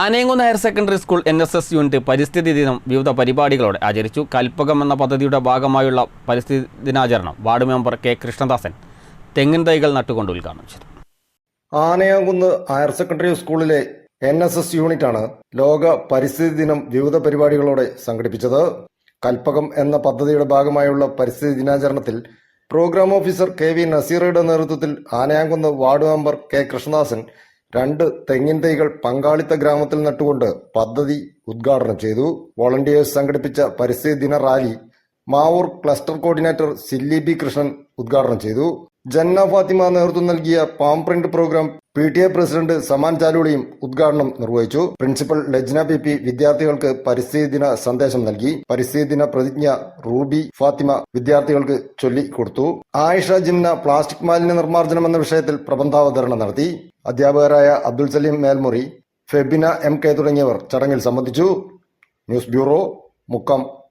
Anayamkunnu higher secondary school N S S unit പരിസ്ഥിതി ദിനം വിവിധ പരിപാടികളോടെ ആചരിച്ചു. കൽപ്പകം എന്ന പദ്ധതിയുടെ ഭാഗമായുള്ള പരിസ്ഥിതി ദിനാചരണം വാർഡ് മെമ്പർ കെ കൃഷ്ണദാസൻ തെങ്ങിൻ തൈകൾ നട്ടുകൊണ്ട് ഉദ്ഘാടനം ചെയ്തു. ആനയാങ്കുന്ന് ഹയർ സെക്കൻഡറി സ്കൂളിലെ എൻ എസ് എസ് യൂണിറ്റാണ് ലോക പരിസ്ഥിതി ദിനം വിവിധ പരിപാടികളോടെ സംഘടിപ്പിച്ചത്. കൽപ്പകം എന്ന പദ്ധതിയുടെ ഭാഗമായുള്ള പരിസ്ഥിതി ദിനാചരണത്തിൽ പ്രോഗ്രാം ഓഫീസർ കെ വി നസീറയുടെ നേതൃത്വത്തിൽ Anayamkunnu ward member K Krishnadasan രണ്ട് തെങ്ങിൻ തൈകൾ പങ്കാളിത്ത ഗ്രാമത്തിൽ നട്ടുകൊണ്ട് പദ്ധതി ഉദ്ഘാടനം ചെയ്തു. വോളണ്ടിയേഴ്സ് സംഘടിപ്പിച്ച പരിസ്ഥിതി ദിന റാലി മാവൂർ ക്ലസ്റ്റർ കോർഡിനേറ്റർ സില്ലി ബി കൃഷ്ണൻ ഉദ്ഘാടനം ചെയ്തു. ജന്ന ഫാത്തിമ നേതൃത്വം നൽകിയ palm print program P T A president Saman ചാലുളിയും ഉദ്ഘാടനം നിർവഹിച്ചു. പ്രിൻസിപ്പൽ ലജ്ന പി പി വിദ്യാർത്ഥികൾക്ക് പരിസ്ഥിതി ദിന സന്ദേശം നൽകി. പരിസ്ഥിതി ദിന പ്രതിജ്ഞ റൂബി ഫാത്തിമ വിദ്യാർത്ഥികൾക്ക് ചൊല്ലിക്കൊടുത്തു. ആയിഷ ജിംന പ്ലാസ്റ്റിക് മാലിന്യ നിർമ്മാർജനം എന്ന വിഷയത്തിൽ പ്രബന്ധാവതരണം നടത്തി. അധ്യാപകരായ അബ്ദുൽ സലീം മേൽമുറി ഫെബിന എം കെ തുടങ്ങിയവർ ചടങ്ങിൽ സംബന്ധിച്ചു. News bureau Mukkam.